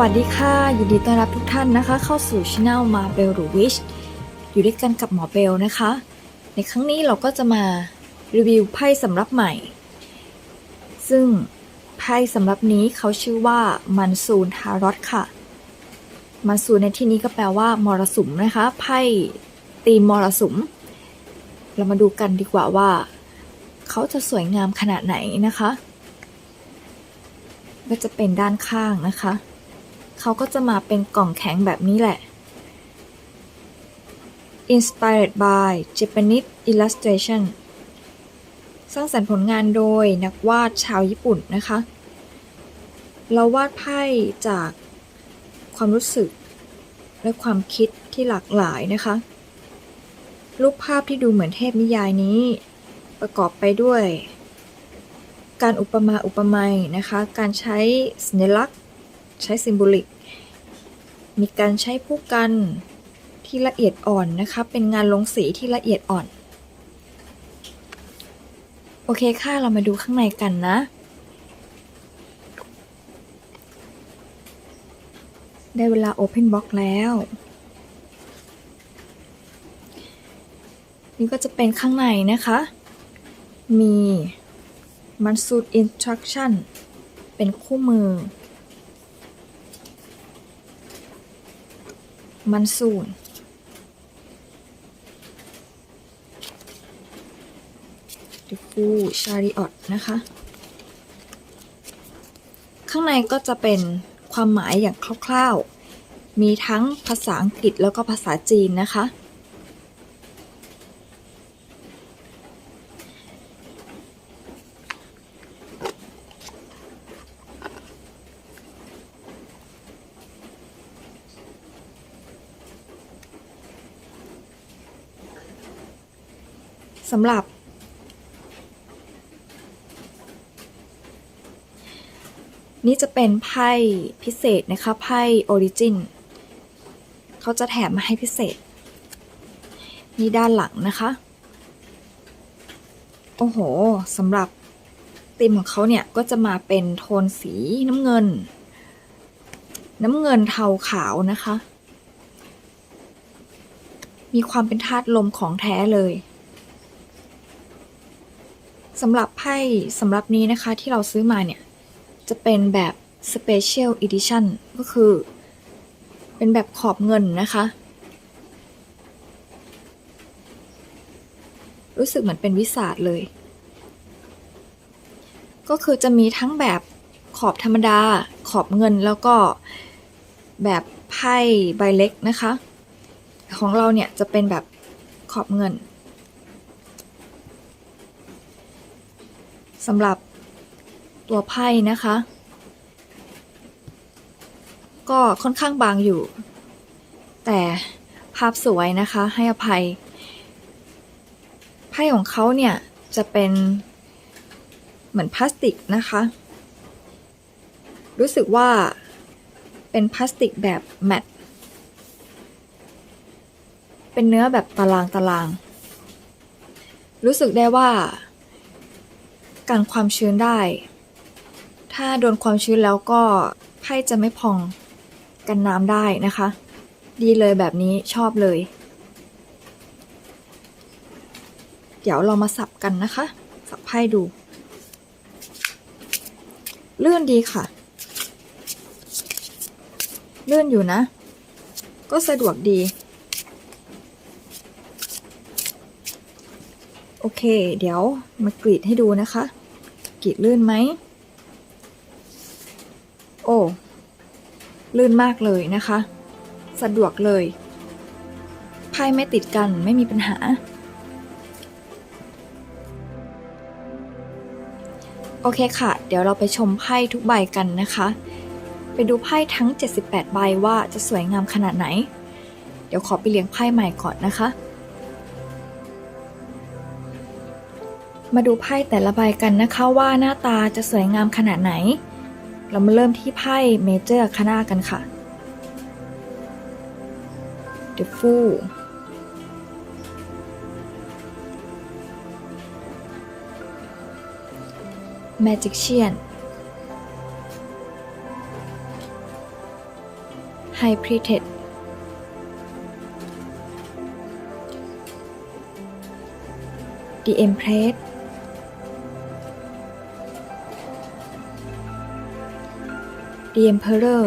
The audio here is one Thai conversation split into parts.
วัสดีค่ะ ยินดีต้อนรับทุกท่านนะคะ เข้าสู่ช anel มาเบลหรือวิชอยู่ด้วยกันกับหมอเบลนะคะ ในครั้งนี้เราก็จะมารีวิวไพ่สำรับใหม่ ซึ่งไพ่สำรับนี้เขาชื่อว่ามันซูนทารอตค่ะ มันซูนในที่นี้ก็แปลว่ามรสุมนะคะไพ่ตีมมรสุม เรามาดูกันดีกว่าว่า เขาจะสวยงามขนาดไหนนะคะ ก็จะเป็นด้านข้างนะคะ เขาก็จะมาเป็นกล่องแข็งแบบนี้แหละ Inspired by Japanese Illustration สร้างสรรค์ผลงานโดยนักวาดชาวญี่ปุ่นนะคะ เราวาดไพ่จากความรู้สึกและความคิดที่หลากหลายนะคะ รูปภาพที่ดูเหมือนเทพนิยายนี้ ประกอบไปด้วย การอุปมาอุปไมยนะคะ การใช้สัญลักษณ์ ใช้ซิมโบลิก มีการใช้ผู้กันที่ละเอียดอ่อนนะคะ เป็นงานลงสีที่ละเอียดอ่อน โอเคค่ะ เรามาดูข้างในกันนะ ได้เวลา Open Box แล้ว นี่ก็จะเป็นข้างในนะคะ มีมันสูตร instruction เป็นคู่มือ มันสูนดิฟูชาริออตนะคะ ข้างในก็จะเป็นความหมายอย่างคร่าวๆ มีทั้งภาษาอังกฤษแล้วก็ภาษาจีนนะคะ สำหรับ นี่จะเป็นไพ่พิเศษนะคะ ไพ่ออริจินเขาจะแถมมาให้พิเศษ นี่ด้านหลังนะคะ โอ้โหสำหรับธีมของเขาเนี่ย ก็จะมาเป็นโทนสีน้ำเงิน น้ำเงินเทาขาวนะคะมีความเป็นธาตุลมของแท้เลย สำหรับไพ่สำหรับนี้นะคะที่เราซื้อมาเนี่ย จะเป็นแบบ Special Edition ก็คือ เป็นแบบขอบเงินนะคะ รู้สึกเหมือนเป็นวิสาดเลย ก็คือจะมีทั้งแบบขอบธรรมดา ขอบเงินแล้วก็แบบไพ่ใบเล็กนะคะ ของเราเนี่ยจะเป็นแบบขอบเงิน สำหรับตัวไพ่นะคะ ก็ค่อนข้างบางอยู่ แต่ภาพสวยนะคะให้อภัย ไพ่ของเขาเนี่ยจะเป็นเหมือนพลาสติกนะคะ รู้สึกว่าเป็นพลาสติกแบบแมตต์เป็นเนื้อแบบตารางตาราง รู้สึกได้ว่า กันความชื้นได้ ถ้าโดนความชื้นแล้วก็ไพ่จะไม่พองกันน้ำได้นะคะ ดีเลยแบบนี้ชอบเลย เดี๋ยวเรามาสับกันนะคะ สับไพ่ดู เลื่อนดีค่ะ เลื่อนอยู่นะ ก็สะดวกดี โอเค เดี๋ยวมากรีดให้ดูนะคะ กรีดลื่นไหม โอ้ ลื่นมากเลยนะคะ สะดวกเลยไพ่ไม่ติดกันไม่มีปัญหา โอเคค่ะ เดี๋ยวเราไปชมไพ่ทุกใบกันนะคะ ไปดูไพ่ทั้ง 78 ใบว่าจะสวยงามขนาดไหน เดี๋ยวขอไปเลี้ยงไพ่ใหม่ก่อนนะคะ มาดูไพ่แต่ละใบกันนะคะว่าหน้าตาจะสวยงามขนาดไหน เรามาเริ่มที่ไพ่เมเจอร์คานากันค่ะ The Fool Magician High Priestess The Empress The Emperor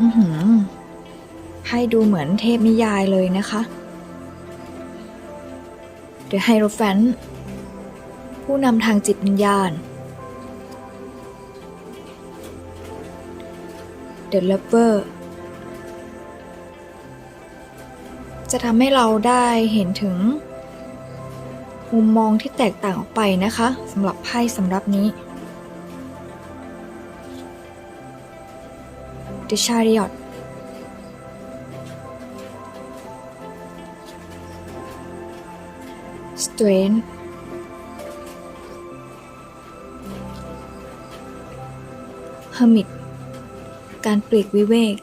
อือหือ ให้ดูเหมือนเทพนิยายเลยนะคะ The Hierophant ผู้นำทางจิตวิญญาณ The Lover จะทำให้เราได้เห็นถึง มุมมองที่แตกต่างออกไปนะคะสำหรับไพ่สำหรับนี้ The Chariot Strength Hermit การปลีกวิเวก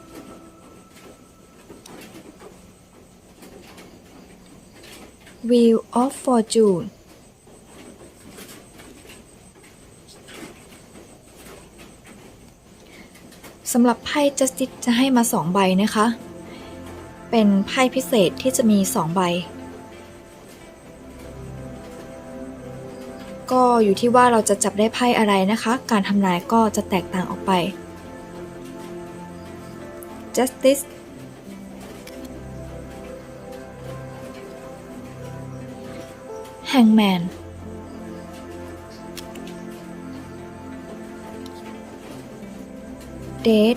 Wheel of Fortune สำหรับไพ่ Justice จะให้มา2ใบนะคะ เป็นไพ่พิเศษที่จะมี2ใบ ก็อยู่ที่ว่าเราจะจับได้ไพ่อะไรนะคะ การทำนายก็จะแตกต่างออกไป Justice Hangman เดท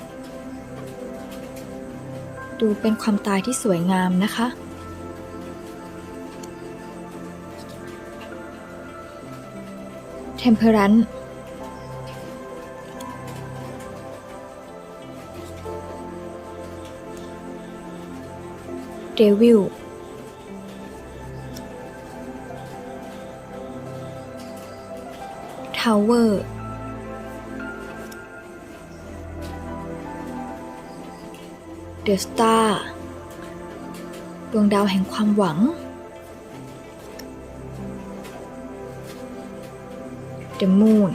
ดูเป็นความตายที่สวยงามนะคะ เทมเพอรันเดวิลทาวเวอร์ เดอะสตาร์ดวงดาวแห่งความหวังเดอะมูน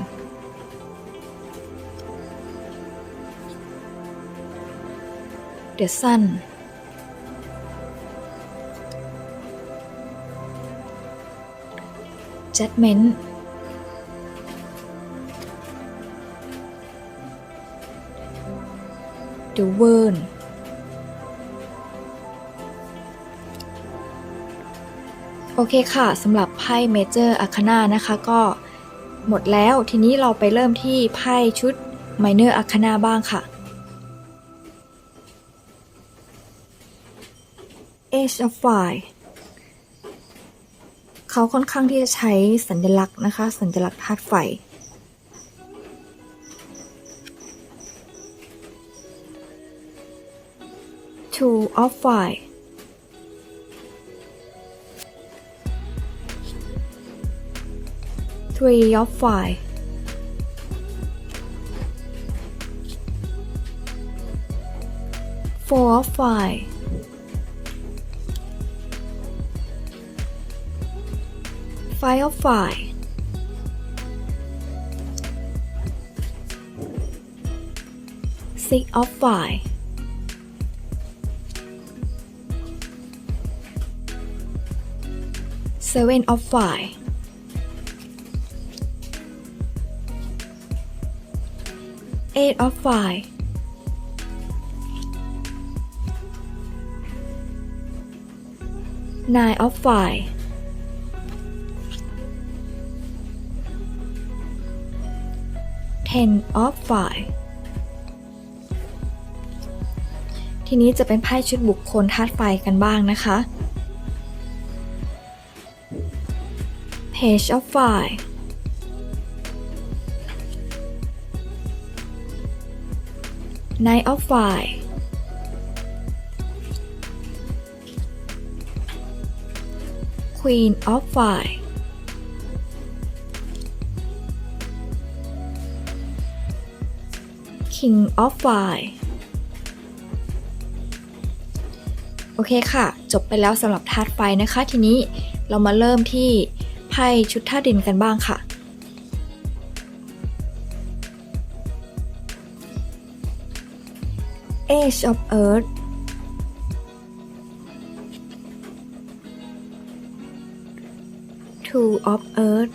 เดอะซันจัดเมนเดอะเวิร์น โอเคค่ะสำหรับไพ่เมเจอร์อาคานานะคะก็หมดแล้วทีนี้เราไปเริ่มที่ไพ่ชุดไมเนอร์อาคานาบ้างค่ะ Age of Fire เขาค่อนข้างที่จะใช้สัญลักษณ์นะคะ สัญลักษณ์ธาตุไฟ Two of Fire Three of 5. Four of five. Five of five. Six of five. Seven of Fire Eight of Fire Nine of Fire Ten of Fire ทีนี้จะเป็นไพ่ชุดบุคคลธาตุไฟกันบ้างนะคะ Page of Fire Knight of Fire Queen of Fire King of Fire โอเคค่ะ จบไปแล้วสำหรับธาตุไฟนะคะ ทีนี้เรามาเริ่มที่ไพ่ชุดธาตุดินกันบ้างค่ะ Age of Earth. Two of Earth.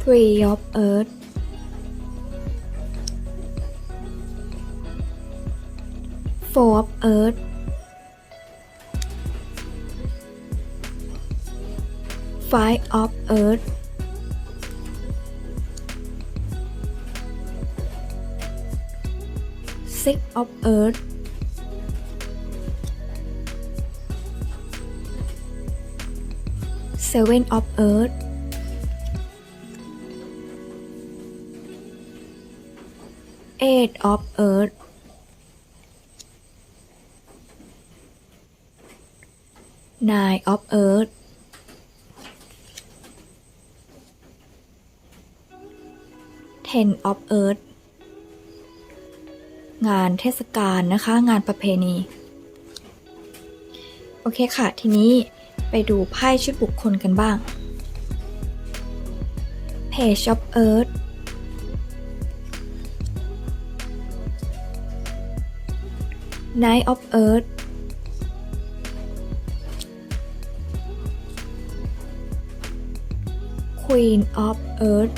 Three of Earth. Four of Earth. Five of Earth Six of Earth. Seven of Earth. Eight of Earth. Nine of Earth. Ten of Earth งานเทศกาลนะคะ งานประเพณี โอเคค่ะ ทีนี้ไปดูไพ่ชุดบุคคลกันบ้าง Page of Earth Knight of Earth Queen of Earth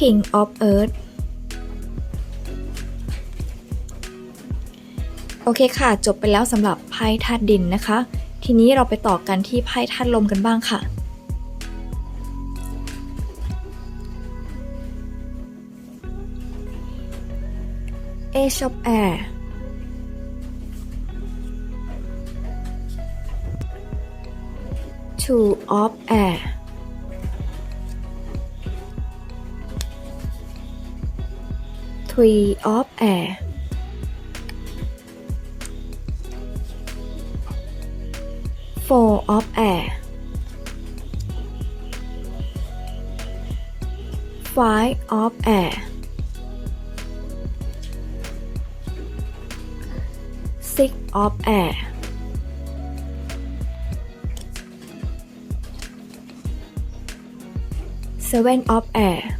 King of Earth โอเคค่ะ จบไปแล้วสำหรับไพ่ธาตุดินนะคะ ทีนี้เราไปต่อกันที่ไพ่ธาตุลมกันบ้างค่ะ Ace of Air Two of Air Three of Air. Four of Air. Five of Air. Six of Air. Seven of Air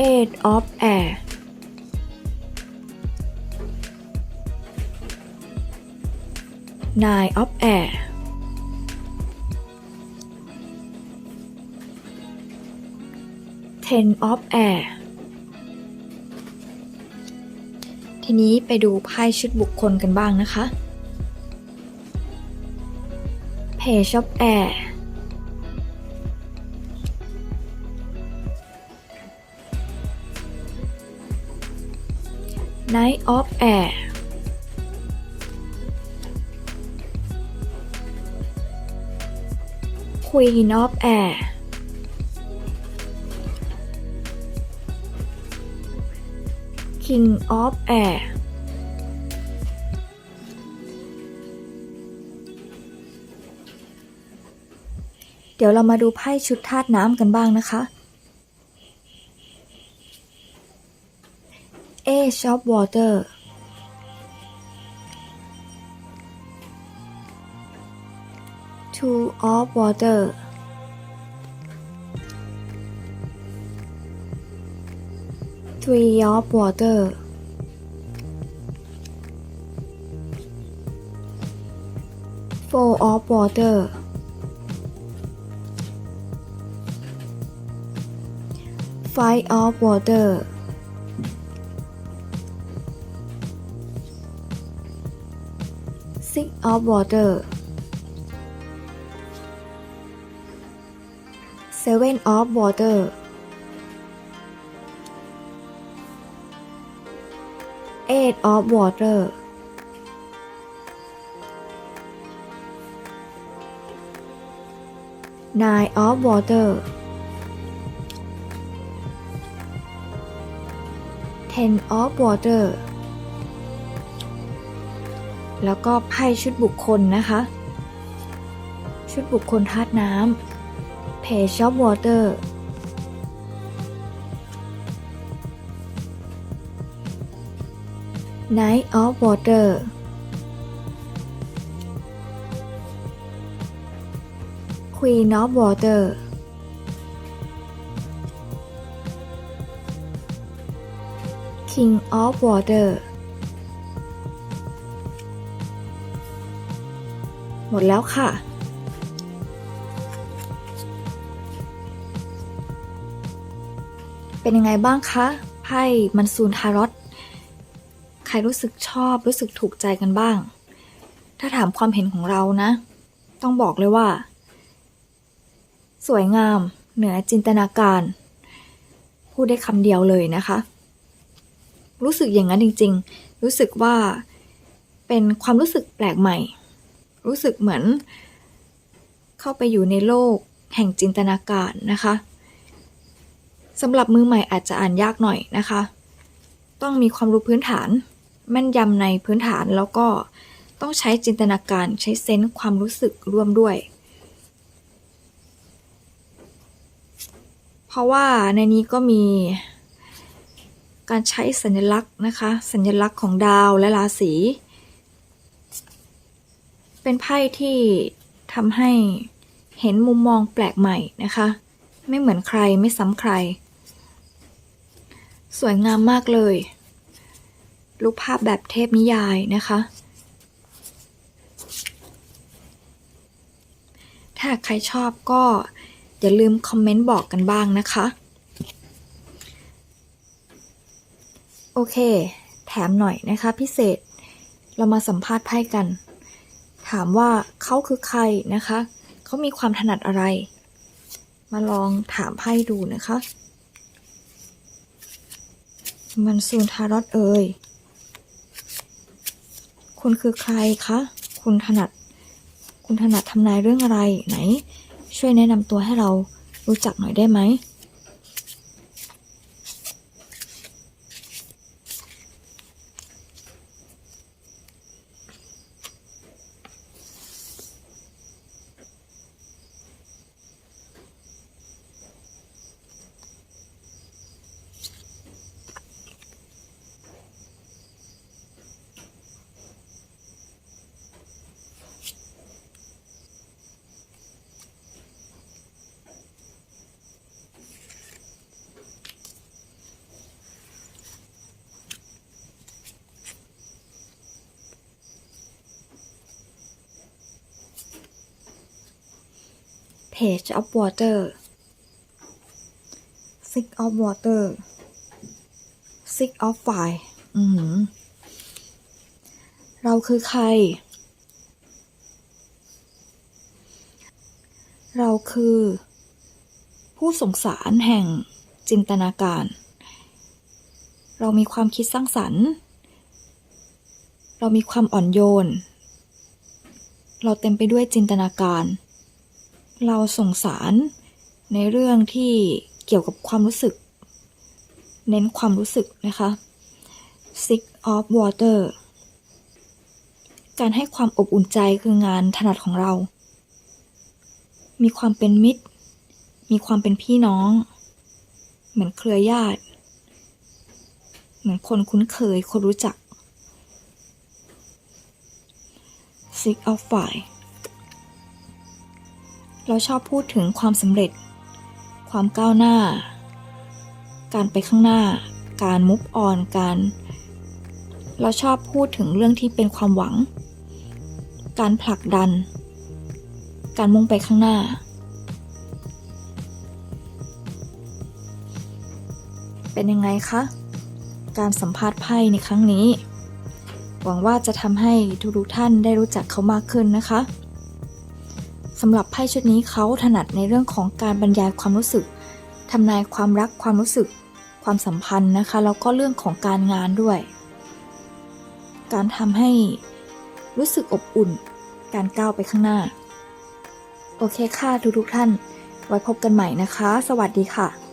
Eight of Air Nine of Air Ten of Air ทีนี้ไปดูไพ่ชุดบุคคลกันบ้างนะคะ Page of Air Knight of Air Queen of Air King of Air เดี๋ยวเรามาดูไพ่ชุดธาตุน้ำกันบ้างนะคะ Ace of Water Two of Water Three of Water Four of Water Five of Water Six of Water. Seven of Water. Eight of Water. Nine of Water. Ten of Water แล้วก็ไพ่ชุดบุคคลนะคะ ชุดบุคคลธาตุน้ำ Page of Water Knight of Water Queen of Water King of Water ดแล้วค่ะ เป็นยังไงบ้างคะไพ่มันซูนทารอตใครรู้สึกชอบรู้สึกถูกใจกันบ้าง ถ้าถามความเห็นของเรานะ ต้องบอกเลยว่า สวยงาม เหนือจินตนาการ พูดได้คำเดียวเลยนะคะ รู้สึกอย่างนั้นจริง ๆ รู้สึกว่าเป็นความรู้สึกแปลกใหม่ รู้สึกเหมือน เข้าไปอยู่ในโลกแห่งจินตนาการนะคะสำหรับมือใหม่อาจจะอ่านยากหน่อยนะคะ ต้องมีความรู้พื้นฐาน แม่นยำในพื้นฐานแล้วก็ต้องใช้จินตนาการใช้เซนส์ความรู้สึกร่วมด้วย เพราะว่าในนี้ก็มีการใช้สัญลักษณ์นะคะ สัญลักษณ์ของดาวและราศี เป็นไพ่ที่ทำให้เห็นมุมมองแปลกใหม่นะคะ ไม่เหมือนใครไม่ซ้ำใคร สวยงามมากเลย รูปภาพแบบเทพนิยายนะคะ ถ้าใครชอบก็อย่าลืมคอมเมนต์บอกกันบ้างนะคะ โอเค แถมหน่อยนะคะพิเศษเรามาสัมภาษณ์ไพ่กัน ถามว่าเขาคือใครนะคะ เขามีความถนัดอะไร มาลองถามไพ่ดูนะคะ มันซูนทารอตเอ่ย คุณคือใครคะ คุณถนัด คุณถนัดทำนายเรื่องอะไรไหน ช่วยแนะนำตัวให้เรารู้จักหน่อยได้ไหม Page of Water Six of Water Six of Fire อือหือเราคือใคร เราคือ ผู้ส่งสารแห่งจินตนาการ เรามีความคิดสร้างสรรค์ เรามีความอ่อนโยน เราเต็มไปด้วยจินตนาการ เราส่งสารในเรื่องที่เกี่ยวกับความรู้สึก เน้นความรู้สึกนะคะ Six of Water การให้ความอบอุ่นใจคืองานถนัดของเรา มีความเป็นมิตร มีความเป็นพี่น้อง เหมือนเครือญาติ เหมือนคนคุ้นเคย คนรู้จัก Six of Fire เราชอบพูดถึงความสำเร็จ ความก้าวหน้า การไปข้างหน้า การมุฟออนการ เราชอบพูดถึงเรื่องที่เป็นความหวัง การผลักดัน การมุ่งไปข้างหน้า เป็นยังไงคะ การสัมภาษณ์ไพ่ในครั้งนี้ หวังว่าจะทำให้ทุกๆท่านได้รู้จักเขามากขึ้นนะคะ สำหรับไพ่ชุดนี้เขาถนัดในเรื่องของการบรรยายความรู้สึกทำนายความรักความรู้สึก ความสัมพันธ์นะคะแล้วก็เรื่องของการงานด้วย การทำให้รู้สึกอบอุ่น การก้าวไปข้างหน้า โอเคค่ะทุกทุกท่าน ไว้พบกันใหม่นะคะ สวัสดีค่ะ